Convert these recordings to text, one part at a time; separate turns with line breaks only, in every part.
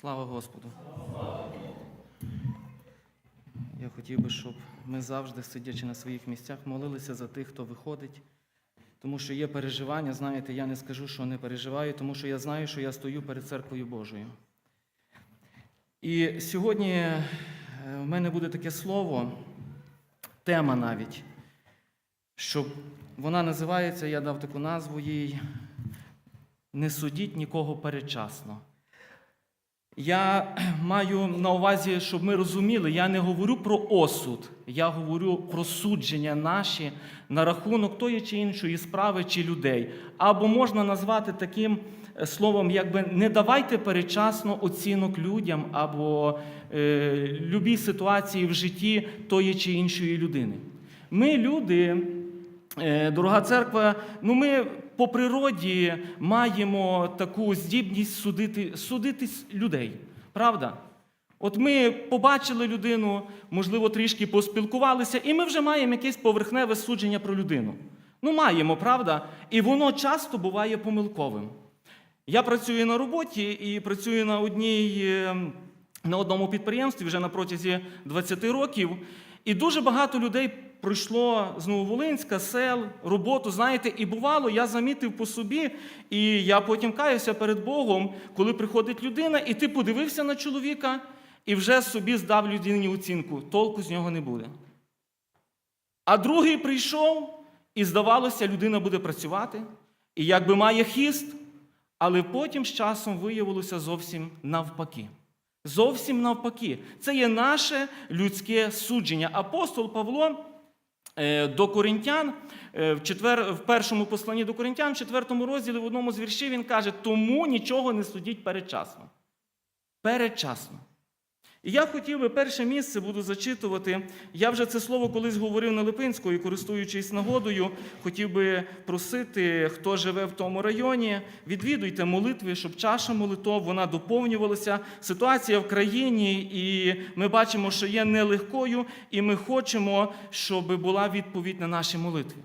Слава Господу. Я хотів би, щоб ми завжди, сидячи на своїх місцях, молилися за тих, хто виходить. Тому що є переживання, знаєте, я не скажу, що не переживаю, тому що я знаю, що я стою перед церквою Божою. І сьогодні е, в мене буде таке слово, тема навіть, щоб вона називається, я дав таку назву їй Не судіть нікого передчасно. Я маю на увазі, щоб ми розуміли, я не говорю про осуд, я говорю про судження наші на рахунок тої чи іншої справи чи людей. Або можна назвати таким е, словом, якби не давайте передчасно оцінок людям або е, любій ситуації в житті тої чи іншої людини. Ми, люди, Е, Дорога церква, ну ми по природі маємо таку здібність судити, судити людей. Правда? От ми побачили людину, можливо, трішки поспілкувалися, і ми вже маємо якесь поверхневе судження про людину. Ну, маємо, правда? І воно часто буває помилковим. Я працюю на роботі і працюю на одній. е, На одному підприємстві вже на протязі 20 років, і дуже багато людей пройшло з Нововолинська, сел, роботу, знаєте, і бувало, я замітив по собі, і я потім каюся перед Богом, коли приходить людина, і ти подивився на чоловіка, і вже собі здав людині оцінку. Толку з нього не буде. А другий прийшов, і здавалося, людина буде працювати, і якби має хіст, але потім з часом виявилося зовсім навпаки. Зовсім навпаки. Це є наше людське судження. Апостол Павло е, до Коринтян, е, в, четвер, в першому посланні до Коринтян, в четвертому розділі, в одному з віршів, він каже: тому нічого не судіть передчасно. Передчасно. І я хотів би перше місце буду зачитувати. Я вже це слово колись говорив на Липинську і, користуючись нагодою, хотів би просити, хто живе в тому районі, відвідуйте молитви, щоб чаша молитов вона доповнювалася. Ситуація в країні, і ми бачимо, що є нелегкою, і ми хочемо, щоб була відповідь на наші молитви.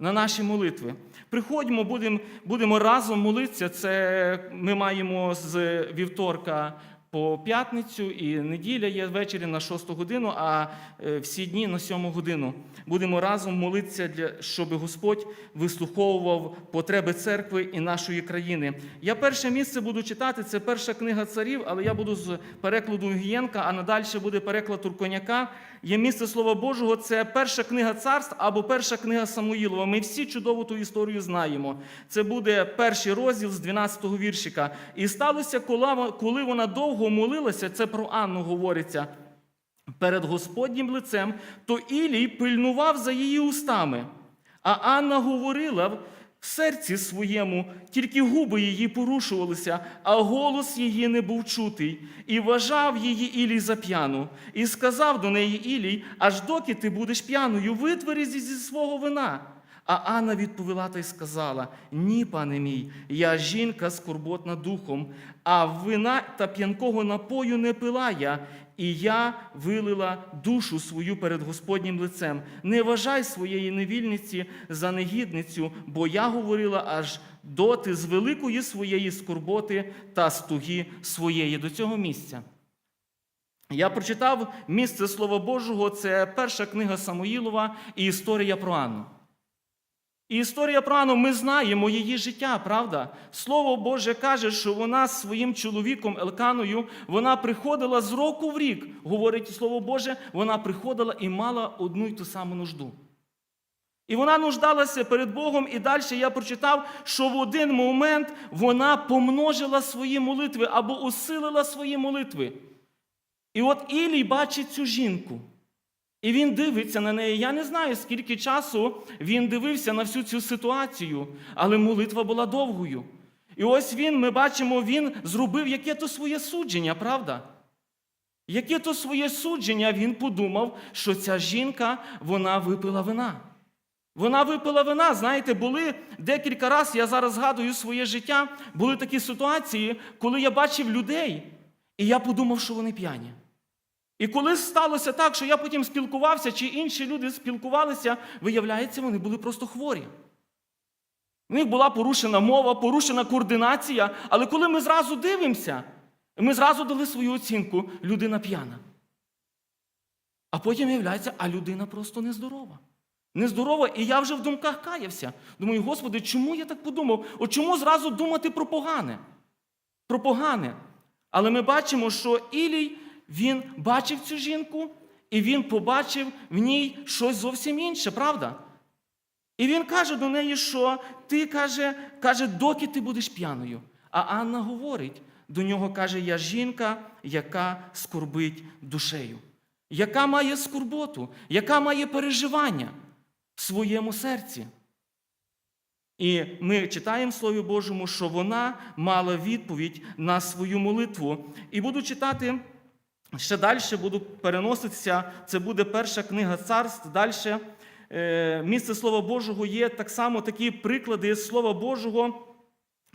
На наші молитви. Приходьмо, будемо, будемо разом молитися. Це ми маємо з вівторка по п'ятницю і неділя є ввечері на 6 годину, а е, всі дні на 7 годину. Будемо разом молитися, для, щоб Господь вислуховував потреби церкви і нашої країни. Я перше місце буду читати, це перша книга царів, але я буду з перекладу Гієнка, а надальше буде переклад Турконяка. Є місце Слова Божого, це перша книга царств або перша книга Самуїлова. Ми всі чудово ту історію знаємо. Це буде перший розділ з 12-го віршика. І сталося, коли вона довго молилася, це про Анну говориться. Перед Господнім лицем, то Ілій пильнував за її устами. А Анна говорила в серці своєму, тільки губи її порушувалися, а голос її не був чутий. І вважав її Ілій за п'яну. І сказав до неї Ілій, аж доки ти будеш п'яною, витвори зі зі свого вина. А Анна відповіла та й сказала: Ні, пане мій, я жінка скорботна духом, а вина та п'янкого напою не пила я, і я вилила душу свою перед Господнім лицем. Не вважай своєї невільниці за негідницю, бо я говорила аж доти з великої своєї скорботи та стуги своєї до цього місця. Я прочитав місце Слова Божого, це перша книга Самуїлова і історія про Анну. І історія про Анну, ми знаємо її життя, правда? Слово Боже каже, що вона з своїм чоловіком Елканою вона приходила з року в рік, говорить Слово Боже, вона приходила і мала одну й ту саму нужду. І вона нуждалася перед Богом, і далі я прочитав, що в один момент вона помножила свої молитви або усилила свої молитви. І от Ілій бачить цю жінку. І він дивиться на неї. Я не знаю, скільки часу він дивився на всю цю ситуацію, але молитва була довгою. І ось він, ми бачимо, він зробив яке то своє судження, правда? Яке то своє судження він подумав, що ця жінка вона випила вина. Вона випила вина. Знаєте, були декілька разів, я зараз згадую своє життя, були такі ситуації, коли я бачив людей, і я подумав, що вони п'яні. І коли сталося так, що я потім спілкувався, чи інші люди спілкувалися, виявляється, вони були просто хворі. В них була порушена мова, порушена координація, але коли ми зразу дивимося, Ми зразу дали свою оцінку, людина п'яна. А потім виявляється, а людина просто нездорова. Нездорова, і я вже в думках каявся. Думаю, Господи, чому я так подумав? От чому зразу думати про погане? Про погане. Але ми бачимо, що Ілій він бачив цю жінку, і він побачив в ній щось зовсім інше, правда? І він каже до неї, що ти каже, каже, доки ти будеш п'яною. А Анна говорить до нього, каже, я жінка, яка скорбить душею, яка має скорботу, яка має переживання в своєму серці. І ми читаємо в Слові Божому, що вона мала відповідь на свою молитву. І буду читати ще далі, буду переноситися. Це буде перша книга царств. Далі е, місце Слова Божого є так само такі приклади Слова Божого.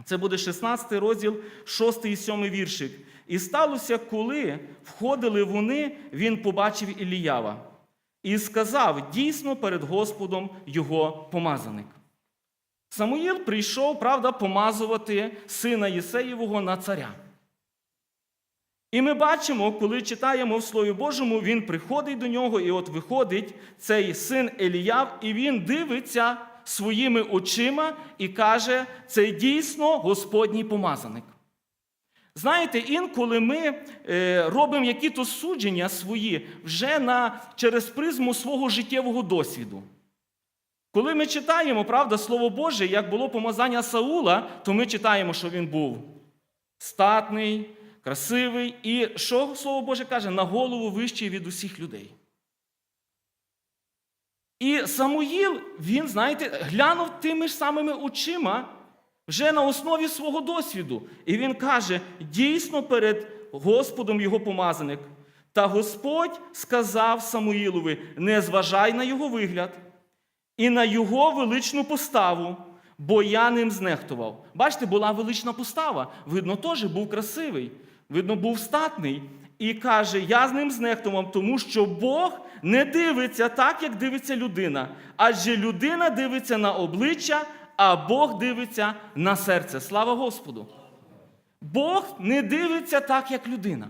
Це буде 16 розділ, 6 і 7 віршик. І сталося, коли входили вони, він побачив Іліява і сказав дійсно перед Господом його помазаник. Самуїл прийшов, правда, помазувати сина Єсеєвого на царя. І ми бачимо, коли читаємо в Слові Божому, він приходить до нього, і от виходить цей син Еліяв, і він дивиться своїми очима і каже: це дійсно Господній помазаник. Знаєте, інколи ми е, робимо якісь судження свої вже на, через призму свого життєвого досвіду. Коли ми читаємо, правда, Слово Боже, як було помазання Саула, то ми читаємо, що він був статний, красивий і що Слово Боже каже, на голову вищий від усіх людей. І Самуїл, він, знаєте, глянув тими ж самими очима вже на основі свого досвіду. І він каже: дійсно перед Господом його помазаник. Та Господь сказав Самуїлові: не зважай на його вигляд і на його величну поставу, бо я ним знехтував. Бачите, була велична постава. Видно, теж був красивий, видно, був статний. І каже: Я з ним знехтував, тому що Бог не дивиться так, як дивиться людина. Адже людина дивиться на обличчя, а Бог дивиться на серце. Слава Господу! Бог не дивиться так, як людина.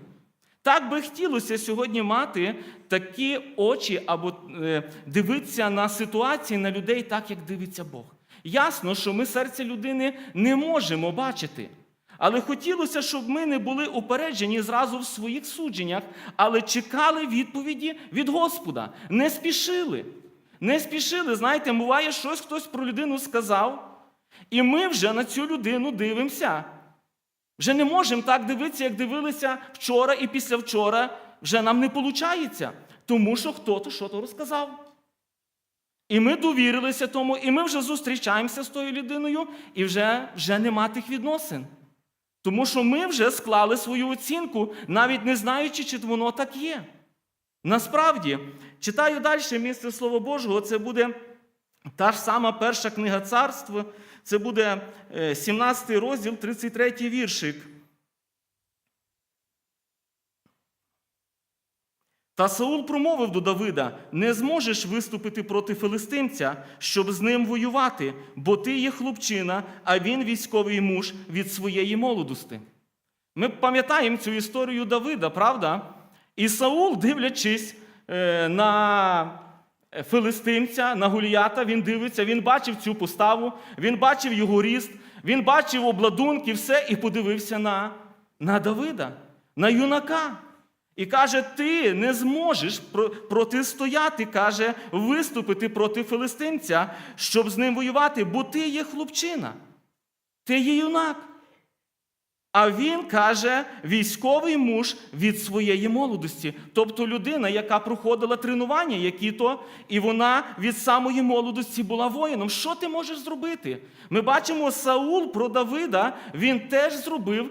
Так би хотілося сьогодні мати такі очі або е, дивитися на ситуації, на людей так, як дивиться Бог. Ясно, що ми серце людини не можемо бачити. Але хотілося, щоб ми не були упереджені зразу в своїх судженнях, але чекали відповіді від Господа. Не спішили. Не спішили. Знаєте, буває, щось хтось про людину сказав, і ми вже на цю людину дивимося. Вже не можемо так дивитися, як дивилися вчора і післявчора. Вже нам не виходить, тому що хто-то щось розказав. І ми довірилися тому, і ми вже зустрічаємося з тою людиною, і вже, вже нема тих відносин. Тому що ми вже склали свою оцінку, навіть не знаючи, чи воно так є. Насправді, читаю далі місце Слова Божого, це буде та ж сама перша книга царства, це буде 17 розділ, 33 віршик. Та Саул промовив до Давида: не зможеш виступити проти филистимця, щоб з ним воювати, бо ти є хлопчина, а він військовий муж від своєї молодости. Ми пам'ятаємо цю історію Давида, правда? І Саул, дивлячись е, на филистимця, на Гуліята, він дивиться, він бачив цю поставу, він бачив його ріст, він бачив обладунки, все, і подивився на, на Давида, на юнака. І каже, ти не зможеш протистояти, каже, виступити проти филистимця, щоб з ним воювати, бо ти є хлопчина, ти є юнак. А він каже, військовий муж від своєї молодості, тобто людина, яка проходила тренування, які то, і вона від самої молодості була воїном. Що ти можеш зробити? Ми бачимо, Саул про Давида, він теж зробив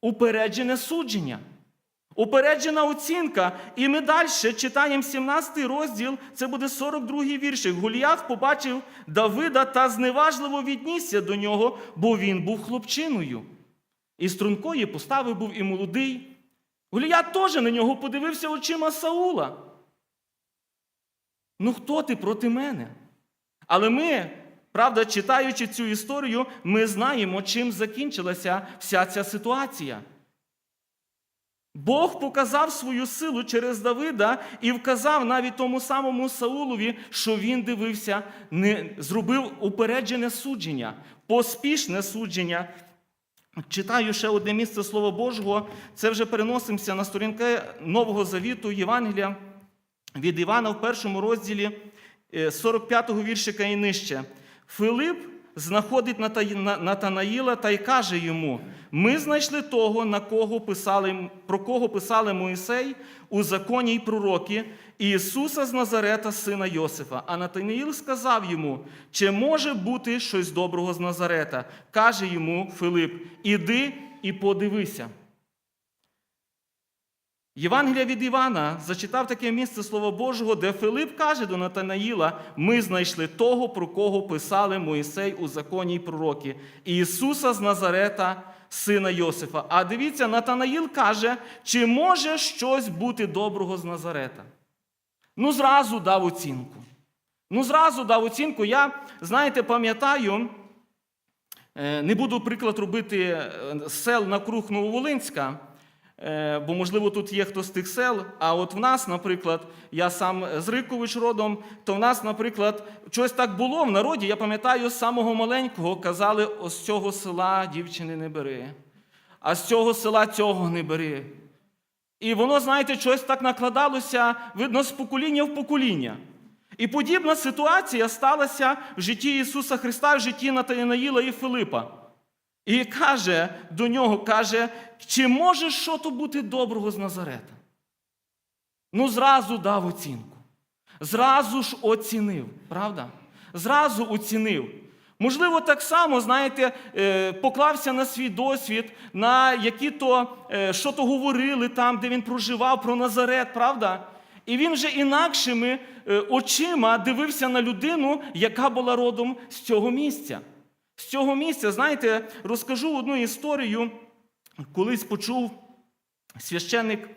упереджене судження. Упереджена оцінка. І ми далі читаємо 17 розділ, це буде 42 віршик. Гуліят побачив Давида та зневажливо віднісся до нього, бо він був хлопчиною. І стрункої постави був і молодий. Гуліят теж на нього подивився очима Саула. Ну, хто ти проти мене? Але ми, правда, читаючи цю історію, ми знаємо, чим закінчилася вся ця ситуація. Бог показав свою силу через Давида і вказав навіть тому самому Саулові, що він дивився, не зробив упереджене судження, поспішне судження. Читаю ще одне місце Слова Божого. Це вже переносимося на сторінки Нового Завіту Євангелія від Івана в першому розділі е, 45-го віршика і нижче. Филип знаходить Натанаїла та й каже йому: Ми знайшли того, на кого писали, про кого писали Моїсей у законі й пророки, Ісуса з Назарета, сина Йосифа. А Натанаїл сказав йому: Чи може бути щось доброго з Назарета? Каже йому Филип: Іди і подивися. Євангелія від Івана зачитав таке місце Слова Божого, де Филип каже до Натанаїла: ми знайшли того, про кого писали Моїсей у законі й пророки, Ісуса з Назарета, сина Йосифа. А дивіться, Натанаїл каже, чи може щось бути доброго з Назарета? Ну, зразу дав оцінку. Ну, зразу дав оцінку. Я, знаєте, пам'ятаю, е, не буду приклад робити е, сел навкруг Нововолинська, е, бо, можливо, тут є хто з тих сел. А от в нас, наприклад, я сам з Рикович родом, то в нас, наприклад, щось так було в народі. Я пам'ятаю, з самого маленького казали: ось з цього села дівчини не бери, а з цього села цього не бери. І воно, знаєте, щось так накладалося, видно, з покоління в покоління. І подібна ситуація сталася в житті Ісуса Христа, в житті Натанаїла і Филипа. І каже до нього, каже, чи може що то бути доброго з Назарета? Ну, зразу дав оцінку. Зразу ж оцінив, правда? Зразу оцінив. Можливо, так само, знаєте, е, поклався на свій досвід, на які то, е, що то говорили там, де він проживав, про Назарет, правда? І він вже інакшими е, очима дивився на людину, яка була родом з цього місця. З цього місця, знаєте, розкажу одну історію. Колись почув священник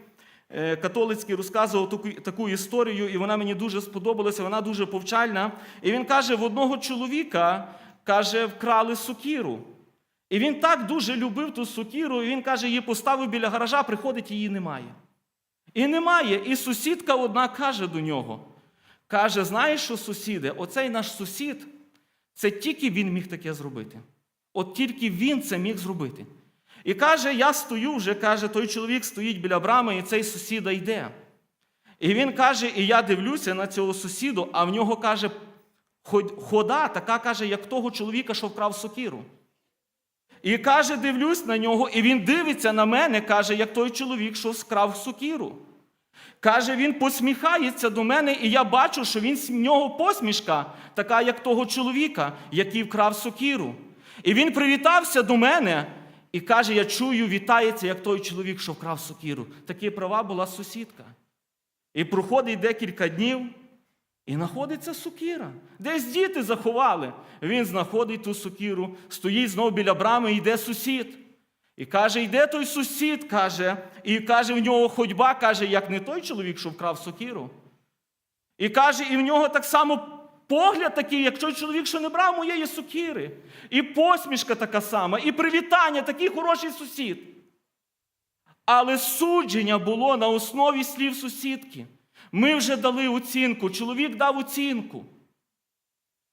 е, католицький розказував таку, таку історію, і вона мені дуже сподобалася, вона дуже повчальна. І він каже: в одного чоловіка каже, вкрали сокіру. І він так дуже любив ту сокіру, і він каже, її поставив біля гаража, приходить, її немає. І немає. І сусідка одна каже до нього: каже: знаєш що, сусіде, оцей наш сусід, це тільки він міг таке зробити. От тільки він це міг зробити. І каже: я стою вже, каже, той чоловік стоїть біля брами, і цей сусіда йде. І він каже: і я дивлюся на цього сусіду, а в нього каже, хода, така каже, як того чоловіка, що вкрав сокиру. І каже, дивлюсь на нього, і він дивиться на мене, каже, як той чоловік, що скрав сокиру. Каже, він посміхається до мене, і я бачу, що він в нього посмішка, така, як того чоловіка, який вкрав сокиру. І він привітався до мене і каже: Я чую, вітається, як той чоловік, що вкрав сокиру. Такі права була сусідка. І проходить декілька днів, і знаходиться сокира. Десь діти заховали. Він знаходить ту сокиру, стоїть знову біля брами, йде сусід. І каже, йде той сусід, каже, і каже, в нього ходьба, каже, як не той чоловік, що вкрав сокиру. І каже, і в нього так само погляд такий, як той чоловік, що не брав моєї сокири. І посмішка така сама, і привітання, такий хороший сусід. Але судження було на основі слів сусідки. Ми вже дали оцінку, чоловік дав оцінку.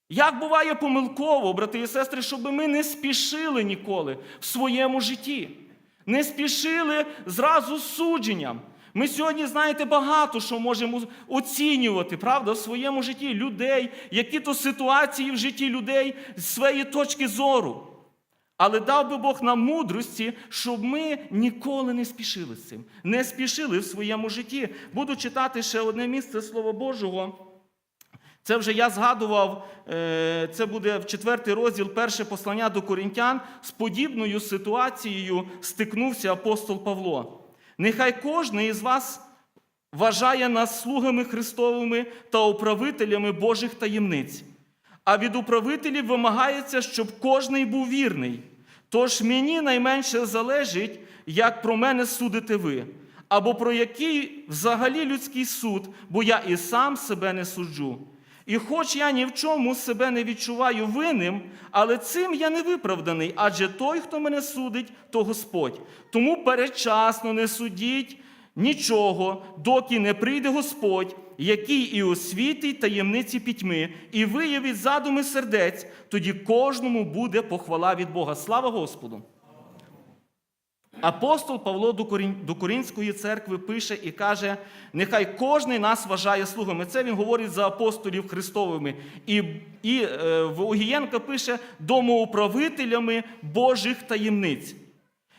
Як буває помилково, брати і сестри, щоб ми не спішили ніколи в своєму житті, не спішили зразу з судженням. Ми сьогодні, знаєте, багато що можемо оцінювати, правда, в своєму житті людей, які то ситуації в житті людей з своєї точки зору. Але дав би Бог нам мудрості, щоб ми ніколи не спішили з цим, не спішили в своєму житті. Буду читати ще одне місце Слова Божого. Це вже я згадував, е, це буде в четвертий розділ перше послання до корінтян. З подібною ситуацією стикнувся апостол Павло. Нехай кожен із вас вважає нас слугами Христовими та управителями Божих таємниць. А від управителів вимагається, щоб кожний був вірний. Тож мені найменше залежить, як про мене судите ви, або про який взагалі людський суд, бо я і сам себе не суджу. І хоч я ні в чому себе не відчуваю винним, але цим я не виправданий, адже той, хто мене судить, то Господь. Тому передчасно не судіть нічого, доки не прийде Господь, який і освітить таємниці пітьми, і виявить задуми сердець, тоді кожному буде похвала від Бога. Слава Господу! Апостол Павло до Корін- Корінської церкви пише і каже: нехай кожний нас вважає слугами. Це він говорить за апостолів Христовими. І, і е, в пише домоуправителями Божих таємниць.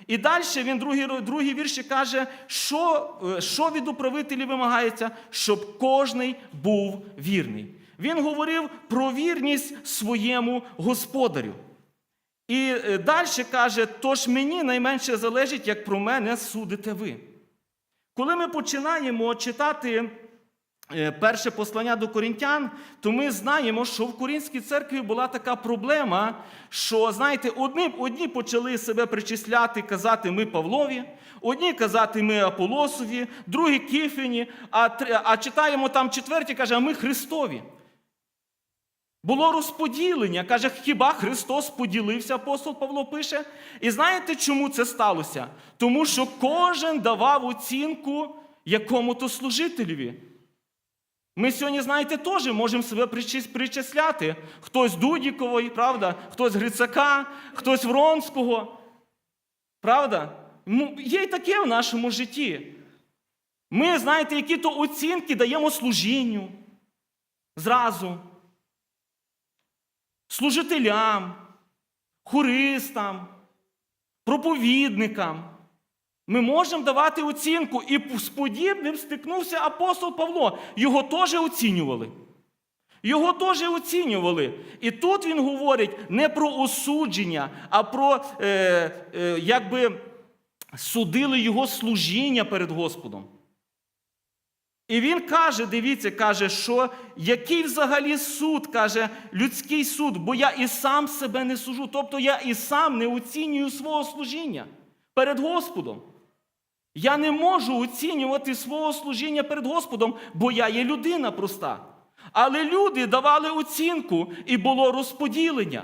І далі він другий, другий вірші каже, що, е, що від управителів вимагається, щоб кожний був вірний. Він говорив про вірність своєму господарю. І далі каже: тож мені найменше залежить, як про мене судите ви. Коли ми починаємо читати е, перше послання до корінтян, то ми знаємо, що в Корінській церкві була така проблема, що, знаєте, одні, одні почали себе причисляти, казати ми Павлові, одні казати ми Аполосові, другі Кіфіні, а, а читаємо там четверті, каже, а ми Христові. Було розподілення. Каже, хіба Христос поділився, апостол Павло пише. І знаєте, чому це сталося? Тому що кожен давав оцінку якому-то служителеві. Ми сьогодні, знаєте, теж можемо себе причисляти. Хтось Дудікової, правда, хтось Грицака, хтось Вронського. Правда? Ну, Є й таке в нашому житті. Ми, знаєте, які-то оцінки даємо служінню зразу служителям, хористам, проповідникам. Ми можемо давати оцінку, і з подібним стикнувся апостол Павло. Його теж оцінювали. Його теж оцінювали. І тут він говорить не про осудження, а про е, е, якби судили його служіння перед Господом. І він каже, дивіться, каже, що який взагалі суд, каже, людський суд, бо я і сам себе не сужу. Тобто я і сам не оцінюю свого служіння перед Господом. Я не можу оцінювати свого служіння перед Господом, бо я є людина проста. Але люди давали оцінку, і було розподілення.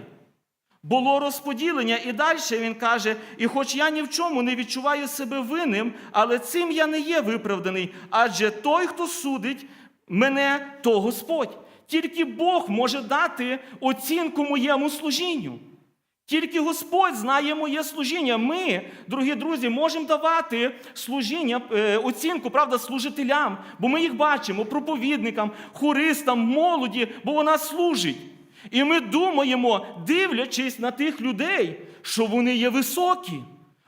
Було розподілення, і далі він каже: і хоч я ні в чому не відчуваю себе винним, але цим я не є виправданий, адже той, хто судить мене, то Господь. Тільки Бог може дати оцінку моєму служінню. Тільки Господь знає моє служіння. Ми, дорогі друзі, можемо давати служіння, е, оцінку, правда, служителям, бо ми їх бачимо, проповідникам, хористам, молоді, бо вона служить. І ми думаємо, дивлячись на тих людей, що вони є високі.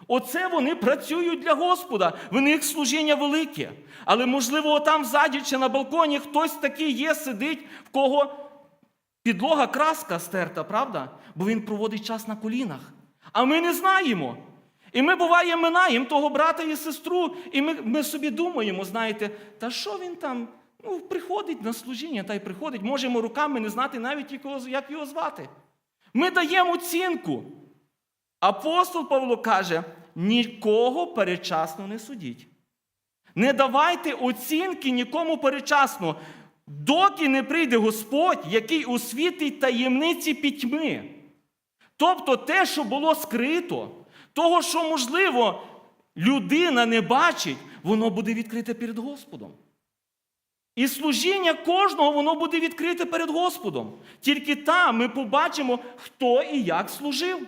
Оце вони працюють для Господа, в них служіння велике. Але, можливо, там ззаді чи на балконі хтось такий є, сидить, в кого підлога краска стерта, правда? Бо він проводить час на колінах. А ми не знаємо. І ми, буває, минаємо того брата і сестру, і ми, ми собі думаємо, знаєте, та що він там? Ну, приходить на служіння, та й приходить, можемо руками не знати навіть, як його, звати. Ми даємо оцінку. Апостол Павло каже: нікого передчасно не судіть. Не давайте оцінки нікому передчасно, доки не прийде Господь, який освітить таємниці пітьми. Тобто те, що було скрито, того, що, можливо, людина не бачить, воно буде відкрите перед Господом. І служіння кожного воно буде відкрите перед Господом. Тільки там ми побачимо, хто і як служив.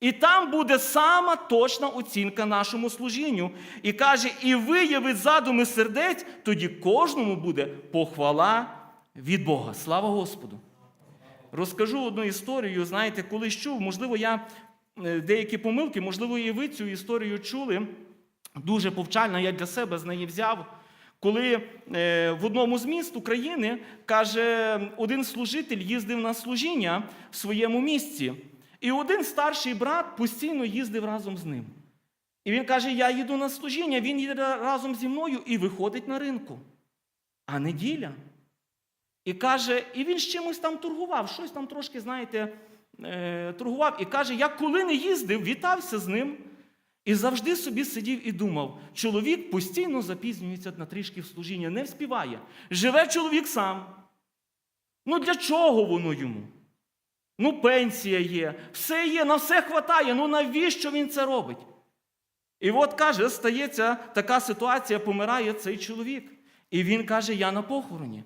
І там буде сама точна оцінка нашому служінню. І каже, і виявить задуми сердець, тоді кожному буде похвала від Бога. Слава Господу! Розкажу одну історію. Знаєте, колись чув, можливо, я е, деякі помилки, можливо, і ви цю історію чули. Дуже повчальна, я для себе з неї взяв. Коли е, в одному з міст України каже, один служитель їздив на служіння в своєму місці, і один старший брат постійно їздив разом з ним. І він каже: Я їду на служіння, він їде разом зі мною і виходить на ринку. А неділя. І каже, і він з чимось там торгував, щось там трошки, знаєте, е, торгував. І каже, я коли не їздив, вітався з ним. І завжди собі сидів і думав, чоловік постійно запізнюється на трішки в служіння, не вспіває. Живе чоловік сам. Ну для чого воно йому? Ну, пенсія є, все є, на все хватає. Ну навіщо він це робить? І от каже, стається така ситуація, помирає цей чоловік. І він каже: Я на похороні.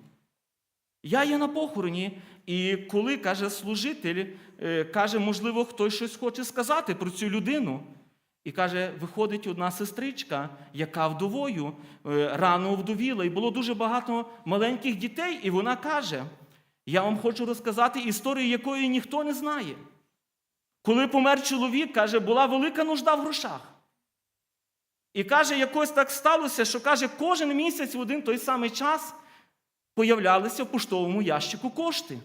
Я є на похороні. І коли каже служитель, е, каже, можливо, хтось щось хоче сказати про цю людину. І каже, виходить одна сестричка, яка вдовою е, рано вдовіла, і було дуже багато маленьких дітей, і вона каже: Я вам хочу розказати історію, якої ніхто не знає. Коли помер чоловік, каже, була велика нужда в грошах. І каже, якось так сталося, що каже, кожен місяць в один той самий час появлялися в поштовому ящику кошти.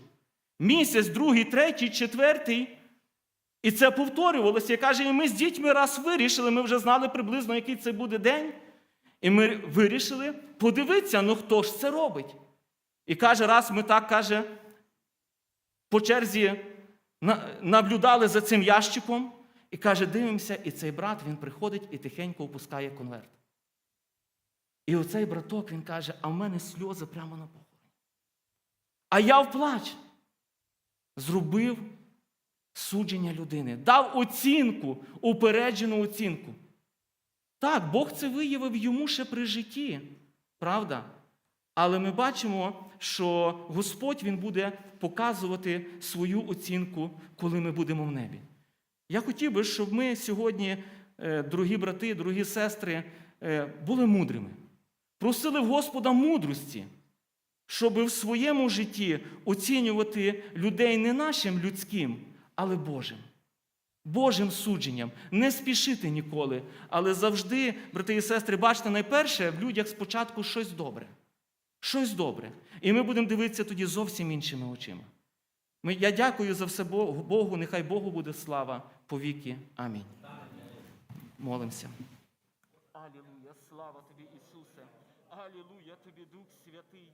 Місяць, другий, третій, четвертий. І це повторювалося. І каже, і ми з дітьми раз вирішили, ми вже знали приблизно, який це буде день. І ми вирішили подивитися, ну хто ж це робить. І каже, раз ми так каже, по черзі наблюдали за цим ящиком, і каже, дивимося, і цей брат він приходить і тихенько опускає конверт. І оцей браток він каже: а в мене сльози прямо на похороні. А я вплач. Зробив судження людини, дав оцінку, упереджену оцінку. Так, Бог це виявив йому ще при житті, правда? Але ми бачимо, що Господь Він буде показувати свою оцінку, коли ми будемо в небі. Я хотів би, щоб ми сьогодні, е, дорогі брати, дорогі сестри, е, були мудрими. Просили в Господа мудрості, щоб в своєму житті оцінювати людей не нашим людським, але Божим. Божим судженням. Не спішити ніколи, але завжди, брати і сестри, бачите, найперше в людях спочатку щось добре. Щось добре. І ми будемо дивитися тоді зовсім іншими очима. Я дякую за все Богу, нехай Богу буде слава повіки. Амінь. Молимося. Алілуя, слава тобі, Ісусе. Алілуя тобі, Дух Святий.